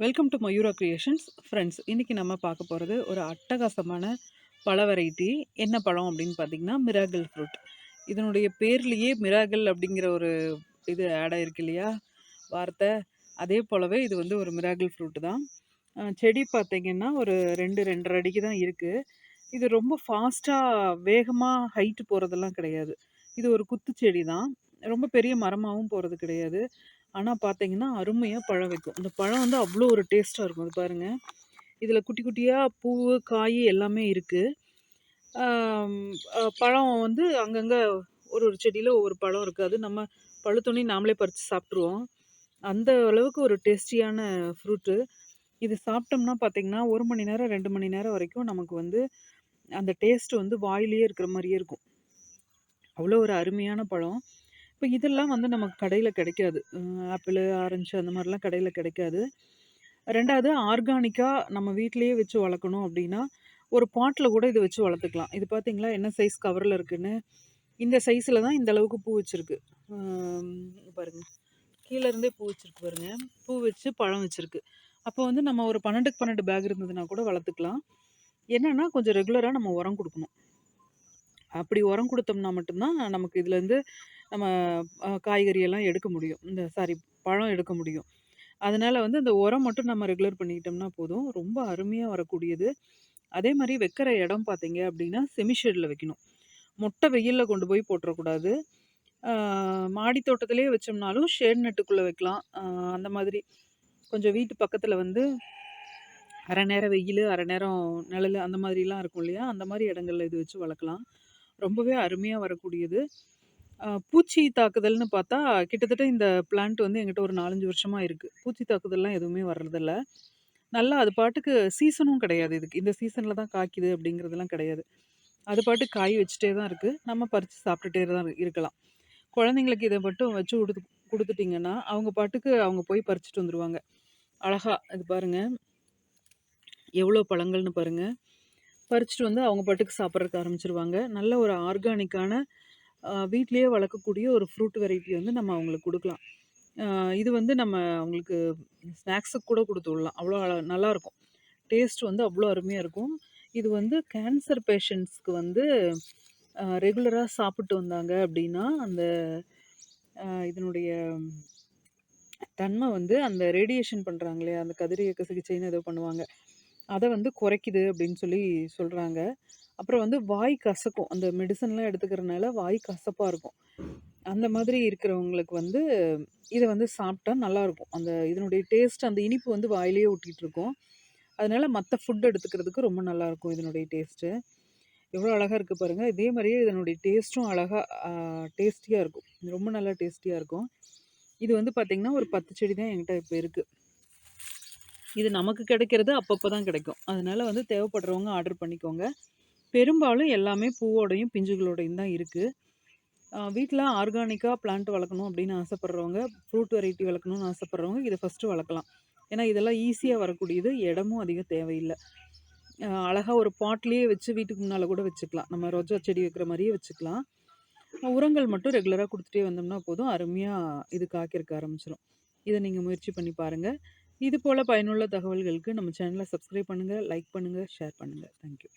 Welcome to Mayura creations friends இன்றைக்கி நம்ம பார்க்க போகிறது ஒரு அட்டகாசமான பழ வெரைட்டி என்ன பழம் அப்படின்னு பார்த்தீங்கன்னா மிராகல் ஃப்ரூட் இதனுடைய பேர்லேயே மிராகல் அப்படிங்கிற ஒரு இது ஆட் ஆகிருக்கு இல்லையா? வார்த்தை. அதே போலவே இது வந்து ஒரு மிராகல் ஃப்ரூட் தான். செடி பார்த்திங்கன்னா ஒரு ரெண்டு ரெண்டரை அடிக்கு தான் இருக்குது இது ரொம்ப ஃபாஸ்ட்டாக வேகமாக ஹைட்டு போகிறதெல்லாம் கிடையாது. இது ஒரு குத்து செடி தான். ரொம்ப பெரிய மரமாகவும் போகிறது கிடையாது. ஆனால் பார்த்தீங்கன்னா அருமையாக பழம் வைக்கும். இந்த பழம் வந்து அவ்வளோ ஒரு டேஸ்ட்டாக இருக்கும். அது பாருங்கள் இதில் குட்டி குட்டியாக பூ காய் எல்லாமே இருக்குது பழம் வந்து அங்கங்கே ஒரு ஒரு செடியில் ஒவ்வொரு பழம் இருக்காது நம்ம பழுத்தோன்னே நாமளே பறித்து சாப்பிட்ருவோம் அந்த அளவுக்கு ஒரு டேஸ்டியான ஃப்ரூட்டு இது சாப்பிட்டோம்னா பார்த்திங்கன்னா ஒரு மணி நேரம் ரெண்டு மணி நேரம் வரைக்கும் நமக்கு வந்து அந்த டேஸ்ட்டு வந்து வாயிலேயே இருக்கிற மாதிரியே இருக்கும். அவ்வளோ ஒரு அருமையான பழம். இப்போ இதெல்லாம் வந்து நமக்கு கடையில் கிடைக்காது. ஆப்பிள் ஆரஞ்சு அந்த மாதிரிலாம் கடையில் கிடைக்காது. ரெண்டாவது ஆர்கானிக்காக நம்ம வீட்டிலையே வச்சு வளர்க்கணும் அப்படின்னா ஒரு பாட்டில் கூட இதை வச்சு வளர்த்துக்கலாம். இது பார்த்தீங்களா என்ன சைஸ் கவரில் இருக்குதுன்னு இந்த சைஸில் தான் இந்த அளவுக்கு பூ வச்சுருக்கு. பாருங்கள் கீழேருந்தே பூ வச்சுருக்கு பாருங்கள் பூ வச்சு பழம் வச்சுருக்கு. அப்போ வந்து நம்ம ஒரு பன்னெண்டுக்கு பன்னெண்டு பேக் இருந்ததுன்னா கூட வளர்த்துக்கலாம். என்னென்னா கொஞ்சம் ரெகுலராக நம்ம உரம் கொடுக்கணும். அப்படி உரம் கொடுத்தோம்னா மட்டும்தான் நமக்கு இதுலேருந்து நம்ம காய்கறியெல்லாம் எடுக்க முடியும். இந்த சாரி பழம் எடுக்க முடியும். அதனால் வந்து இந்த உரம் மட்டும் நம்ம ரெகுலர் பண்ணிக்கிட்டோம்னா போதும். ரொம்ப அருமையாக வரக்கூடியது. அதே மாதிரி வைக்கிற இடம் பார்த்தீங்க அப்படின்னா செமிஷேடில் வைக்கணும். மொட்டை வெயிலில் கொண்டு போய் போட்டுறக்கூடாது. மாடி தோட்டத்திலே வச்சோம்னாலும் ஷேட் நெட்டுக்குள்ளே வைக்கலாம். அந்த மாதிரி கொஞ்சம் வீட்டு பக்கத்தில் வந்து அரை நேரம் வெயில் அரை நேரம் நிழல் அந்த மாதிரிலாம் இருக்கும் இல்லையா? அந்த மாதிரி இடங்கள்ல இது வச்சு வளர்க்கலாம். ரொம்பவே அருமையாக வரக்கூடியது. பூச்சி தாக்குதல்னு பார்த்தா கிட்டத்தட்ட இந்த பிளான்ட் வந்து எங்கிட்ட ஒரு நாலஞ்சு வருஷமாக இருக்குது பூச்சி தாக்குதல்லாம் எதுவுமே வர்றதில்ல. நல்லா அது பாட்டுக்கு சீசனும் கிடையாது இதுக்கு. இந்த சீசனில் தான் காய்க்குது அப்படிங்கிறதுலாம் கிடையாது. அது பாட்டு காய் வச்சுட்டே தான் இருக்குது நம்ம பறித்து சாப்பிட்டுட்டே தான் இருக்கலாம். குழந்தைங்களுக்கு இதை மட்டும் வச்சு கொடுத்து கொடுத்துட்டிங்கன்னா அவங்க பாட்டுக்கு அவங்க போய் பறிச்சுட்டு வந்துடுவாங்க அழகாக இது பாருங்கள் எவ்வளோ பழங்கள்னு பாருங்கள் பறிச்சுட்டு வந்து அவங்க பாட்டுக்கு சாப்பிட்றதுக்கு ஆரம்பிச்சிருவாங்க. நல்ல ஒரு ஆர்கானிக்கான வீட்லேயே வளர்க்கக்கூடிய ஒரு ஃப்ரூட் வெரைட்டி வந்து நம்ம அவங்களுக்கு கொடுக்கலாம். இது வந்து நம்ம அவங்களுக்கு ஸ்நாக்ஸுக்கு கூட கொடுத்து விடலாம். அவ்வளோ நல்லாயிருக்கும் டேஸ்ட் வந்து அவ்வளோ அருமையாக இருக்கும். இது வந்து கேன்சர் பேஷண்ட்ஸ்க்கு வந்து ரெகுலராக சாப்பிட்டு வந்தாங்க அப்படின்னா அந்த இதனுடைய தன்மை வந்து அந்த ரேடியேஷன் பண்ணுறாங்களே அந்த கதிரியக்க சிகிச்சைன்னு ஏதோ பண்ணுவாங்க. அதை வந்து குறைக்குது அப்படின்னு சொல்லி சொல்கிறாங்க அப்புறம் வந்து வாய் கசக்கும். அந்த மெடிசன்லாம் எடுத்துக்கிறனால வாய் கசப்பாக இருக்கும். அந்த மாதிரி இருக்கிறவங்களுக்கு வந்து இதை வந்து சாப்பிட்டா நல்லாயிருக்கும் அந்த இதனுடைய டேஸ்ட் அந்த இனிப்பு வந்து வாயிலேயே ஒட்டிகிட்டு இருக்கும். அதனால் மற்ற ஃபுட் எடுத்துக்கிறதுக்கு ரொம்ப நல்லாயிருக்கும் இதனுடைய டேஸ்ட்டு எவ்வளோ அழகாக இருக்குது பாருங்கள் இதே மாதிரியே இதனுடைய டேஸ்ட்டும் அழகாக டேஸ்டியாக இருக்கும். ரொம்ப நல்லா டேஸ்டியாக இருக்கும். இது வந்து பார்த்திங்கன்னா ஒரு பத்து செடி தான் என்கிட்ட இப்போ இருக்குது இது நமக்கு கிடைக்கிறது அப்பப்போ தான் கிடைக்கும். அதனால் வந்து தேவைப்படுறவங்க ஆர்டர் பண்ணிக்கோங்க. பெரும்பாலும் எல்லாமே பூவோடையும் பிஞ்சுகளோடையும் தான் இருக்குது வீட்டில் ஆர்கானிக்காக பிளான்ட் வளர்க்கணும் அப்படின்னு ஆசைப்பட்றவங்க ஃப்ரூட் வெரைட்டி வளர்க்கணும்னு ஆசைப்பட்றவங்க இதை ஃபஸ்ட்டு வளர்க்கலாம். ஏன்னா இதெல்லாம் ஈஸியாக வரக்கூடியது இடமும் அதிகம் தேவையில்லை. அழகாக ஒரு பாட்லேயே வச்சு வீட்டுக்கு முன்னால் கூட வச்சுக்கலாம். நம்ம ரோஜா செடி வைக்கிற மாதிரியே வச்சுக்கலாம். உரங்கள் மட்டும் ரெகுலராக கொடுத்துட்டே வந்தோம்னா போதும். அருமையாக இது காய்க்கிறக்க ஆரம்பிச்சிடும் இதை நீங்கள் முயற்சி பண்ணி பாருங்கள் இது போல் பயனுள்ள தகவல்களுக்கு நம்ம சேனலை சப்ஸ்கிரைப் பண்ணுங்கள் லைக் பண்ணுங்கள் ஷேர் பண்ணுங்கள் தேங்க்யூ